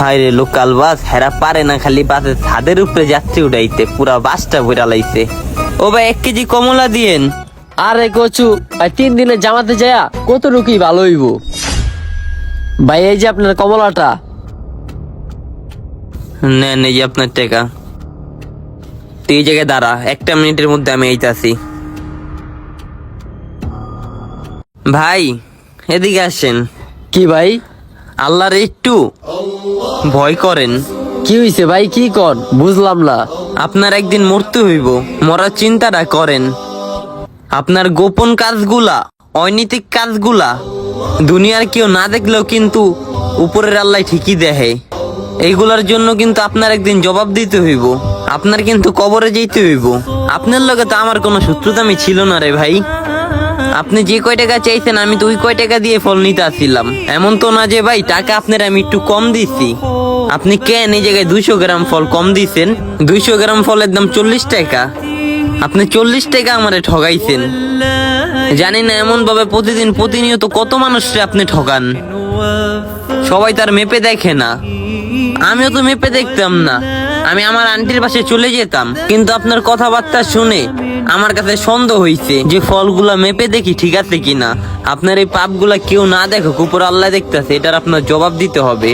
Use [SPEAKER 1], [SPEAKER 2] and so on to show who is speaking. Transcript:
[SPEAKER 1] হায় রে local bus হেরা পারে না খালি বাসে। ছাদের উপরে যাত্রী উঠাইতে পুরা বাসটা বইরা লাইছে। ও ভাই এক কেজি কমলা দিয়েন।
[SPEAKER 2] আরে কচু ভাই তিন দিনে জামাতে যায়া কত রুকি ভালো হইব? ভাই এই যে আপনার কমলাটা।
[SPEAKER 1] নেন এই যে আপনার টাকা। তুই এই জায়গায় দাঁড়া একটা মিনিটের মধ্যে আমি এইতাছি ভাই এদিকে আসেন।
[SPEAKER 2] কি ভাই?
[SPEAKER 1] আল্লাহর একটু। ভয় করেন।
[SPEAKER 2] কি হইছে ভাই কি কর? বুঝলাম না।
[SPEAKER 1] আপনার একদিন মরতে হইব মরার চিন্তাটা করেন। আপনার গোপন কাজগুলা অনৈতিক কাজগুলা দুনিয়ার কেউ না দেখলেও কিন্তু উপরের আল্লাহ ঠিকই দেখে। এইগুলার জন্য কিন্তু আপনার একদিন জবাব দিতে হইব। আপনার কিন্তু কবরে যেতে হইব। আপনার লগে তো আমার কোনো শত্রুতামি ছিল না রে ভাই। আপনি যে কয় টাকা চাইছেন, আমি তো ওই কয় টাকা দিয়ে ফল নিতে আসছিলাম। এমন তো না যে, ভাই, টাকা আপনার আমি একটু কম দিচ্ছি আপনি কেন এই জায়গায় দুইশো গ্রাম ফল কম দিছেন? দুইশো গ্রাম ফলের দাম চল্লিশ টাকা। আপনি চল্লিশ টাকা আমারে ঠগাইছেন। জানি না এমন ভাবে প্রতিদিন প্রতিনিয়ত কত মানুষকে আপনি ঠগান। সবাই তার মেপে দেখে না। আমিও তো মেপে দেখতাম না। আমি আমার আন্টির পাশে চলে যেতাম। কিন্তু আপনার কথাবার্তা শুনে আমার কাছে সন্দেহ হয়েছে যে ফলগুলা মেপে দেখি ঠিক আছে কিনা। আপনার এই পাপগুলা কেউ না দেখো উপর আল্লাহ দেখতেছে, এটার আপনার জবাব দিতে হবে।